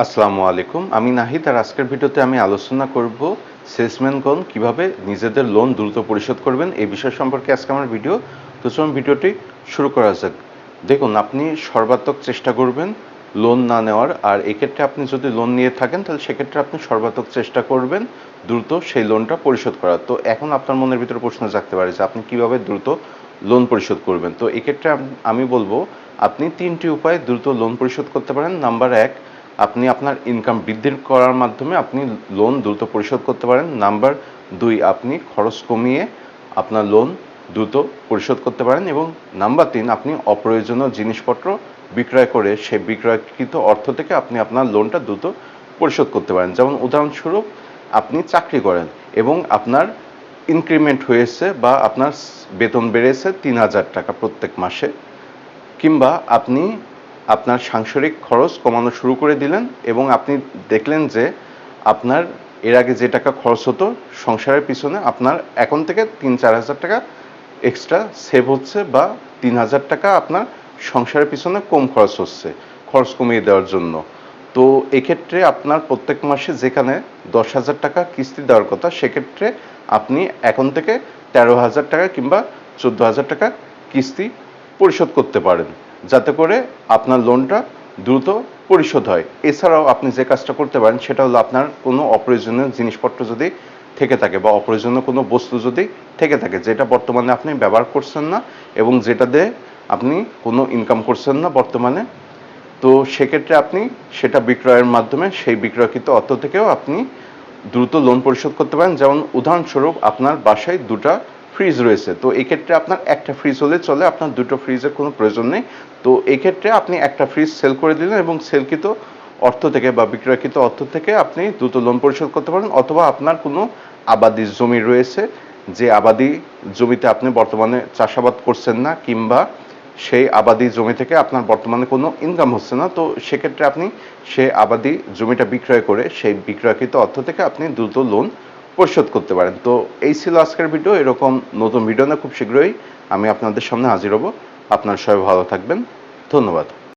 আসসালামু আলাইকুম। আমি নাহিদ আর আজকের ভিডিওতে আমি আলোচনা করব সেলসম্যানগণ কীভাবে নিজেদের লোন দ্রুত পরিশোধ করবেন এই বিষয় সম্পর্কে আজকে আমার ভিডিও। তো চলুন ভিডিওটি শুরু করা যাক। দেখুন, আপনি সর্বাত্মক চেষ্টা করবেন লোন না নেওয়ার, আর এক্ষেত্রে আপনি যদি লোন নিয়ে থাকেন, তাহলে সেক্ষেত্রে আপনি সর্বাত্মক চেষ্টা করবেন দ্রুত সেই লোনটা পরিশোধ করার। তো এখন আপনার মনের ভিতরে প্রশ্ন জাগতে পারে যে আপনি কীভাবে দ্রুত লোন পরিশোধ করবেন। তো এক্ষেত্রে আমি বলব, আপনি তিনটি উপায়ে দ্রুত লোন পরিশোধ করতে পারেন। নাম্বার এক আপনি আপনার ইনকাম বৃদ্ধি করার মাধ্যমে আপনি লোন দ্রুত পরিশোধ করতে পারেন। নাম্বার দুই, আপনি খরচ কমিয়ে আপনার লোন দ্রুত পরিশোধ করতে পারেন এবং নাম্বার তিন, আপনি অপ্রয়োজনীয় জিনিসপত্র বিক্রয় করে সেই বিক্রয়কৃত অর্থ থেকে আপনি আপনার লোনটা দ্রুত পরিশোধ করতে পারেন। যেমন উদাহরণস্বরূপ, আপনি চাকরি করেন এবং আপনার ইনক্রিমেন্ট হয়েছে বা আপনার বেতন বেড়েছে তিন হাজার টাকা প্রত্যেক মাসে, কিংবা আপনি আপনার সাংসারিক খরচ কমানো শুরু করে দিলেন এবং আপনি দেখলেন যে আপনার এর আগে যে টাকা খরচ হতো, সংসারের পিছনে আপনার এখন থেকে তিন, চার হাজার টাকা এক্সট্রা সেভ হচ্ছে বা তিন হাজার টাকা আপনার সংসারের পিছনে কম খরচ হচ্ছে, খরচ কমিয়ে দেওয়ার জন্য। তো এক্ষেত্রে আপনার প্রত্যেক মাসে যেখানে দশ হাজার টাকা কিস্তি দেওয়ার কথা, সেক্ষেত্রে আপনি এখন থেকে তেরো হাজার টাকা কিংবা চোদ্দ হাজার টাকা কিস্তি পরিশোধ করতে পারেন। যাতে করে আপনার লোনটা দ্রুত পরিশোধ হয়। এছাড়াও আপনি যে কাজটা করতে পারেন, সেটা হলো আপনার কোনো অপ্রয়োজনীয় জিনিসপত্র যদি থেকে থাকে বা অপ্রয়োজনীয় কোনো বস্তু যদি থেকে থাকে, যেটা বর্তমানে আপনি ব্যবহার করছেন না এবং যেটা দিয়ে আপনি কোনো ইনকাম করছেন না বর্তমানে, তো সেক্ষেত্রে আপনি সেটা বিক্রয়ের মাধ্যমে, সেই বিক্রয়কৃত অর্থ থেকেও আপনি দ্রুত লোন পরিশোধ করতে পারেন। যেমন উদাহরণস্বরূপ আপনার বাসায় দুটা ফ্রিজ রয়েছে। তো এই ক্ষেত্রে আপনার একটা ফ্রিজ হলে চলে, আপনার দুটো ফ্রিজের কোনো প্রয়োজন নেই। তো এই ক্ষেত্রে আপনি একটা ফ্রিজ সেল করে দিলেন এবং সেলকৃত অর্থ থেকে বা বিক্রয়কৃত অর্থ থেকে আপনি দ্রুত লোন পরিশোধ করতে পারেন অথবা আপনার কোনো আবাদি জমি রয়েছে, যে আবাদি জমিতে আপনি বর্তমানে চাষাবাদ করছেন না কিংবা সেই আবাদি জমি থেকে আপনার বর্তমানে কোনো ইনকাম হচ্ছে না, তো সেক্ষেত্রে আপনি সেই আবাদি জমিটা বিক্রয় করে সেই বিক্রয়কৃত অর্থ থেকে আপনি দ্রুত লোন পরিশোধ করতে পারেন। তো এই ছিল আজকের ভিডিও। এরকম নতুন ভিডিও না খুব শীঘ্রই আমি আপনাদের সামনে হাজির হব। আপনার সবাই ভালো থাকবেন। ধন্যবাদ।